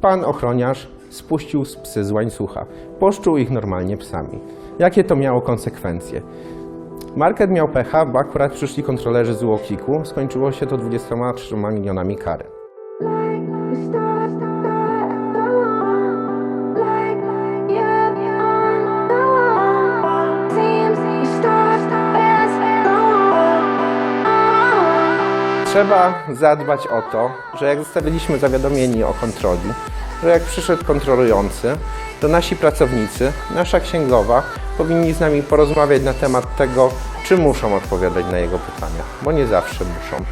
Pan ochroniarz spuścił z psy z łańcucha. Poszczuł ich normalnie psami. Jakie to miało konsekwencje? Market miał pecha, bo akurat przyszli kontrolerzy z UOKiK-u. Skończyło się to 23 milionami kary. Trzeba zadbać o to, że jak zostaliśmy zawiadomieni o kontroli, że jak przyszedł kontrolujący, to nasi pracownicy, nasza księgowa powinni z nami porozmawiać na temat tego, czy muszą odpowiadać na jego pytania, bo nie zawsze muszą.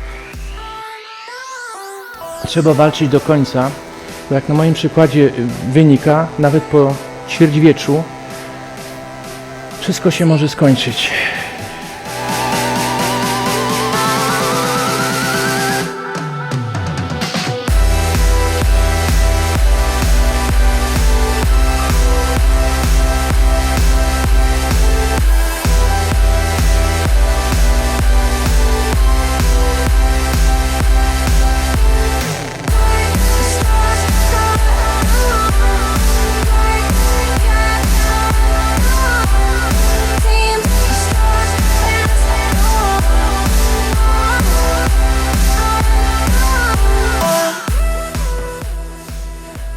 Trzeba walczyć do końca, bo jak na moim przykładzie wynika, nawet po ćwierćwieczu, wszystko się może skończyć.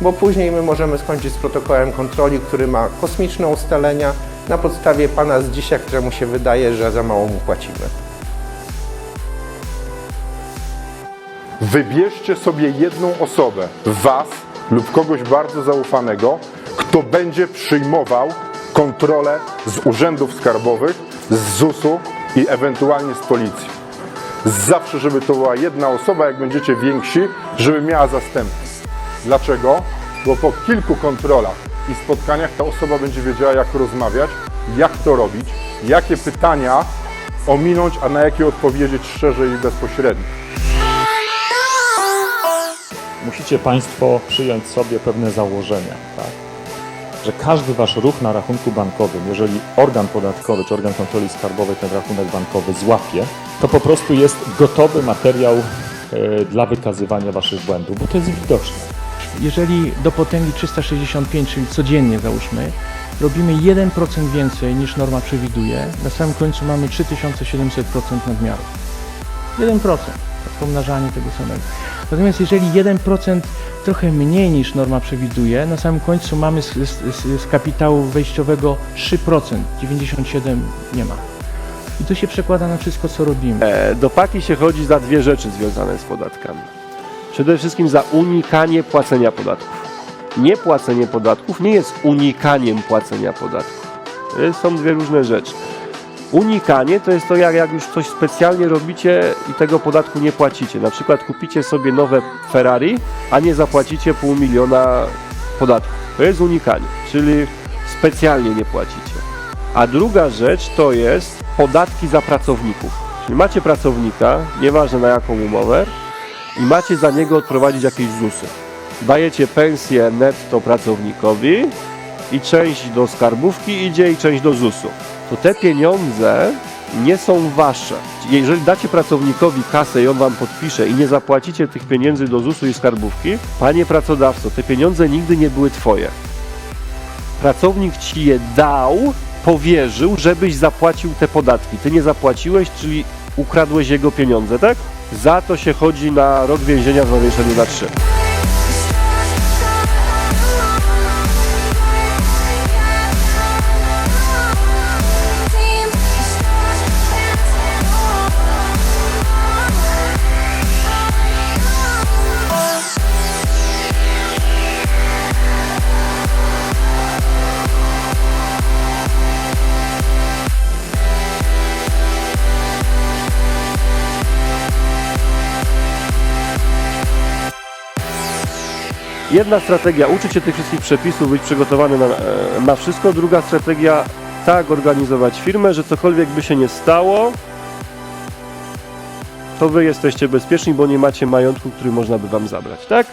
Bo później my możemy skończyć z protokołem kontroli, który ma kosmiczne ustalenia na podstawie pana z dzisiaj, któremu się wydaje, że za mało mu płacimy. Wybierzcie sobie jedną osobę, was lub kogoś bardzo zaufanego, kto będzie przyjmował kontrolę z urzędów skarbowych, z ZUS-u i ewentualnie z policji. Zawsze, żeby to była jedna osoba, jak będziecie więksi, żeby miała zastępcę. Dlaczego? Bo po kilku kontrolach i spotkaniach ta osoba będzie wiedziała, jak rozmawiać, jak to robić, jakie pytania ominąć, a na jakie odpowiedzieć szczerze i bezpośrednio. musicie Państwo przyjąć sobie pewne założenia, tak? że każdy Wasz ruch na rachunku bankowym, jeżeli organ podatkowy czy organ kontroli skarbowej ten rachunek bankowy złapie, to po prostu jest gotowy materiał e, dla wykazywania Waszych błędów, bo to jest widoczne. Jeżeli do potęgi 365, czyli codziennie załóżmy, robimy 1% więcej niż norma przewiduje, na samym końcu mamy 3700% nadmiaru. 1%, tak pomnażanie tego samego. Natomiast jeżeli 1% trochę mniej niż norma przewiduje, na samym końcu mamy z, z, z kapitału wejściowego 3%, 97 nie ma. I to się przekłada na wszystko, co robimy. E, Do paki się chodzi za dwie rzeczy związane z podatkami. Przede wszystkim za unikanie płacenia podatków. Niepłacenie podatków nie jest unikaniem płacenia podatków. To są dwie różne rzeczy. Unikanie to jest to, jak, jak już coś specjalnie robicie i tego podatku nie płacicie. Na przykład kupicie sobie nowe Ferrari, a nie zapłacicie pół miliona podatku. To jest unikanie, czyli specjalnie nie płacicie. A druga rzecz to jest podatki za pracowników. Czyli macie pracownika, nieważne na jaką umowę, i macie za niego odprowadzić jakieś ZUSy. Dajecie pensję netto pracownikowi i część do skarbówki idzie i część do ZUSu. To te pieniądze nie są wasze. Jeżeli dacie pracownikowi kasę i on wam podpisze i nie zapłacicie tych pieniędzy do ZUSu i skarbówki, panie pracodawco, te pieniądze nigdy nie były twoje pracownik ci je dał, powierzył, żebyś zapłacił te podatki. Ty nie zapłaciłeś, czyli ukradłeś jego pieniądze, tak? Za to się chodzi na rok więzienia w zawieszeniu na trzy. Jedna strategia, uczyć się tych wszystkich przepisów, być przygotowany na, e, na wszystko. Druga strategia, tak organizować firmę, że cokolwiek by się nie stało, to wy jesteście bezpieczni, bo nie macie majątku, który można by wam zabrać, tak?